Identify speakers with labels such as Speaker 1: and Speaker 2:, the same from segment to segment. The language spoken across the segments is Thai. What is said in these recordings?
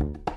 Speaker 1: Thank you.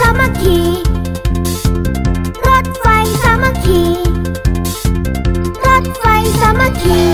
Speaker 2: สามัคคี รถไฟสามัคคี รถไฟสามัคคี